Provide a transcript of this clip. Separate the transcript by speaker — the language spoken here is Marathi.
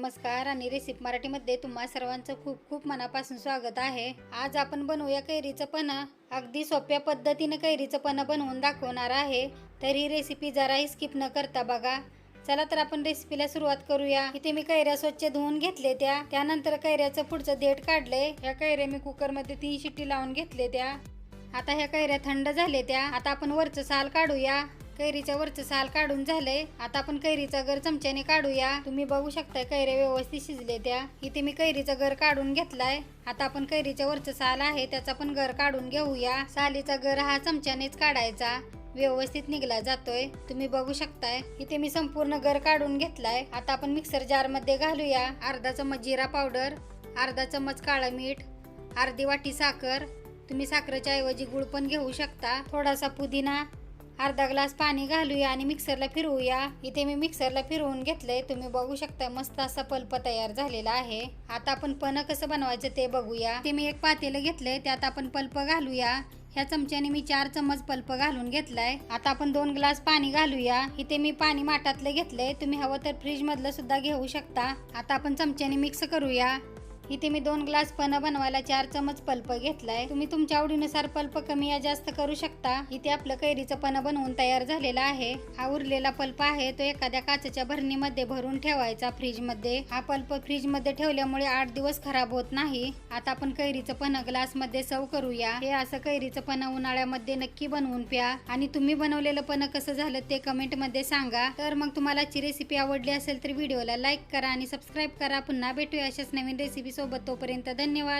Speaker 1: नमस्कार आणि रेसिपी मराठीमध्ये तुम्हा सर्वांचं खूप खूप मनापासून स्वागत आहे. आज आपण बनवूया कैरीचं पन्ह अगदी सोप्या पद्धतीनं कैरीचं पन्ह बनवून दाखवणार आहे. तर ही रेसिपी जराही स्किप न करता बघा. चला तर आपण रेसिपीला सुरुवात करूया. इथे मी कैऱ्या स्वच्छ धुवून घेतले त्या. त्यानंतर कैऱ्याचं पुढचं देठ काढलंय. ह्या कैऱ्या मी कुकरमध्ये तीन शिट्टी लावून घेतले त्या. आता ह्या कैऱ्या थंड झाले त्या. आता आपण वरचं साल काढूया. कैरीचं वरचं साल काढून झालंय. आता आपण कैरीचा गर चमच्याने काढूया. तुम्ही बघू शकता कैऱ्या व्यवस्थित शिजले त्या. इथे मी कैरीचा गर काढून घेतलाय. आता आपण कैरीच्या वरचं साल आहे त्याचा पण गर काढून घेऊया. सालीचा गर हा चमच्यानेच काढायचा. व्यवस्थित निघला जातोय. तुम्ही बघू शकताय. इथे मी संपूर्ण गर काढून घेतलाय. आता आपण मिक्सर जारमध्ये घालूया. अर्धा चमच जिरा पावडर अर्धा चमच काळं मीठ अर्धी वाटी साखर. तुम्ही साखरेच्या ऐवजी गुळ पण घेऊ शकता. थोडासा पुदिना अर्धा ग्लास पाणी घालूया आणि मिक्सरला फिरवूया. इथे मी मिक्सरला फिरवून घेतलंय. तुम्ही बघू शकता मस्त असा पल्प तयार झालेला आहे. आता आपण पण कसं बनवायचं ते बघूया. ते मी एक पातेलं घेतलंय. त्यात आपण पल्प घालूया. ह्या चमच्याने मी चार चमच पल्प घालून घेतलाय. आता आपण दोन ग्लास पाणी घालूया. इथे मी पाणी माठातलं घेतलंय. तुम्ही हवं तर फ्रीज मधलं सुद्धा घेऊ शकता. आता आपण चमच्याने मिक्स करूया. इथे मी दोन ग्लास पण बनवायला चार चमच पल्प घेतलाय. तुम्ही तुमच्या आवडीनुसार पल्प कमी या जास्त करू शकता. इथे आपलं कैरीचं पण बनवून तयार झालेला आहे. हा उरलेला पल्प आहे तो एखाद्या काचेच्या भरणीमध्ये भरून ठेवायचा फ्रीजमध्ये हा पल्प फ्रीजमध्ये ठेवल्यामुळे आठ दिवस खराब होत नाही. आता आपण कैरीचं पण ग्लासमध्ये सर्व करूया. हे असं कैरीचं पण उन्हाळ्यामध्ये नक्की बनवून प्या. आणि तुम्ही बनवलेलं पण कसं झालं ते कमेंटमध्ये सांगा. तर मग तुम्हाला आजची रेसिपी आवडली असेल तर व्हिडिओला लाईक करा आणि सबस्क्राईब करा. पुन्हा भेटूया अशाच नवीन रेसिपी सोबत तोपर्यंत धन्यवाद.